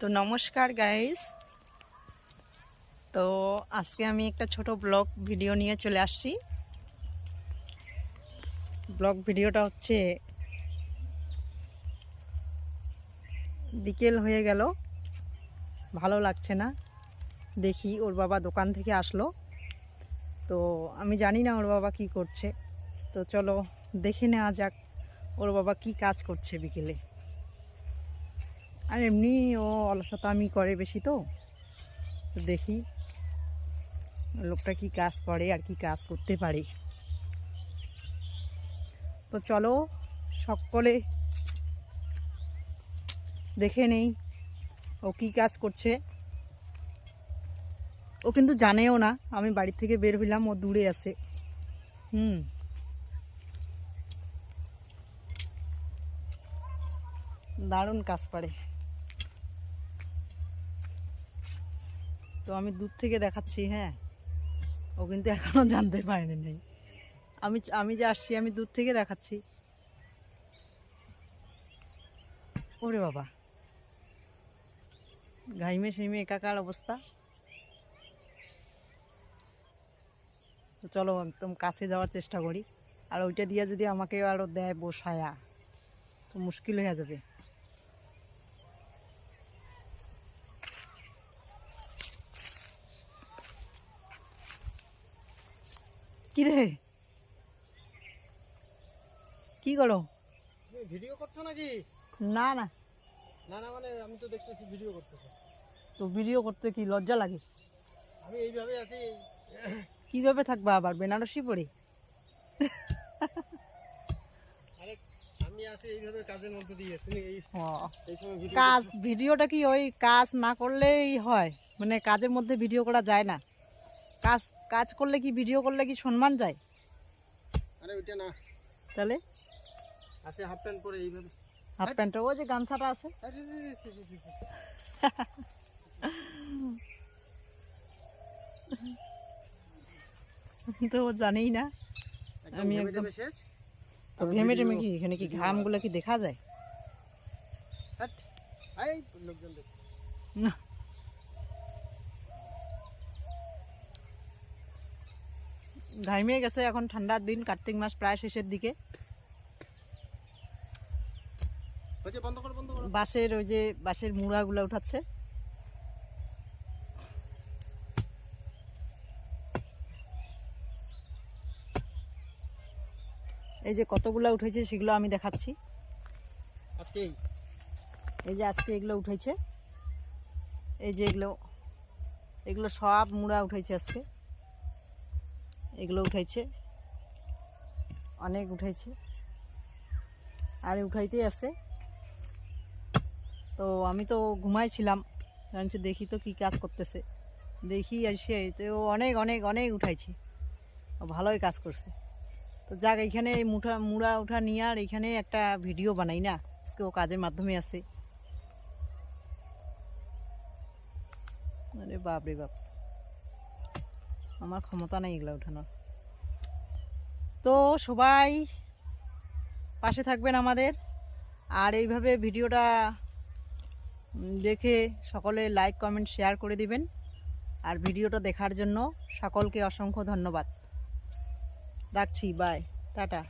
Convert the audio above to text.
তো নমস্কার গাইস তো আজকে আমি একটা ছোট ব্লগ ভিডিও নিয়ে চলে আসছি। ব্লগ ভিডিওটা হচ্ছে বিকেল হয়ে গেল। ভালো লাগছে না। দেখি ওর বাবা দোকান থেকে আসলো। তো আমি জানি না ওর বাবা কি করছে। তো চলো দেখে নেওয়া যাক ওর বাবা কি কাজ করছে বিকেলে। আর এমনি ও অলসতা আমি করে বেশি তো। তো দেখি লোকটা কি কাজ করে আর কি কাজ করতে পারে। তো চলো সকলে দেখে নেই ও কি কাজ করছে। ও কিন্তু জানেও না, আমি বাড়ি থেকে বের হইলাম, ও দূরে আছে। হুম। দারুণ কাজ পারে তো আমি দূর থেকে দেখাচ্ছি হ্যাঁ? ও কিন্তু এখনও জানতে পারেনি নেই। আমি আমি যে আসছি, আমি দূর থেকে দেখাচ্ছি। ওরে বাবা। ঘাইমে সেইমে একাকার অবস্থা। তো চলো একদম কাছে যাওয়ার চেষ্টা করি। আর ওইটা দিয়ে যদি আমাকে আরও দেয় বসায়া, তো মুশকিল হয়ে যাবে। কি রে কি করো? ভিডিও করছ নাকি? না না। না না মানে আমি তো দেখতেছি ভিডিও করতেছো। তো ভিডিও করতে কি লজ্জা লাগে? আমি এইভাবে আছি। কীভাবে থাকবা আবার বেনারসি পরে? আরে আমি আছি এইভাবে কাজের মধ্যে দিয়ে তুমি এই এই সময় ভিডিও কাজ ভিডিওটা কি ওই কাজ না করলেই হয়? মানে কাজের মধ্যে ভিডিও করা যায় না। কাজ কাজ করলে কি ভিডিও করলে কি সম্মান যায়? আরে ওইটা না। তাহলে? আছে হাফ প্যান্ট পরে এইভাবে। হাফ প্যান্টটা ওই যে গামছাটা আছে। তো ও জানেই না। আমি একদম- শেষ। ঘেমে টেমে কি এখানে কি ঘামগুলো কি দেখা যায়? লোকজন দেখ না। ঘামিয়ে গেছে এখন ঠান্ডার দিন কার্তিক মাস প্রায় শেষের দিকে। বাঁশের ওই যে বাঁশের মুড়াগুলো উঠাচ্ছে। এই যে কতগুলো উঠেছে সেগুলো আমি দেখাচ্ছি। এই যে আজকে এগুলো উঠেছে। এই যে এগুলো এগুলো সব মুড়া উঠেছে আজকে। এগুলো উঠেছে অনেক উঠেছে আর উঠাইতেই আছে। তো আমি তো ঘুমাইছিলাম। জানছি দেখি তো কি কাজ করতেছে। দেখি এসে তো অনেক অনেক অনেক উঠাইছে। ভালোই কাজ করছে। তো যাক, এইখানে এই মুঠা, মুড়া উঠা নিয়ে আর এখানে একটা ভিডিও বানাই না। আজকে ও কাজের মাধ্যমে আছে। আরে বাপ রে বাপ। আমার ক্ষমতা নেই এগুলো উঠানোর। তো সবাই পাশে থাকবেন আমাদের। আর এইভাবে ভিডিওটা দেখে সকলে লাইক কমেন্ট শেয়ার করে দিবেন। আর ভিডিওটা দেখার জন্য সকলকে অসংখ্য ধন্যবাদ। রাখছি বাই টাটা।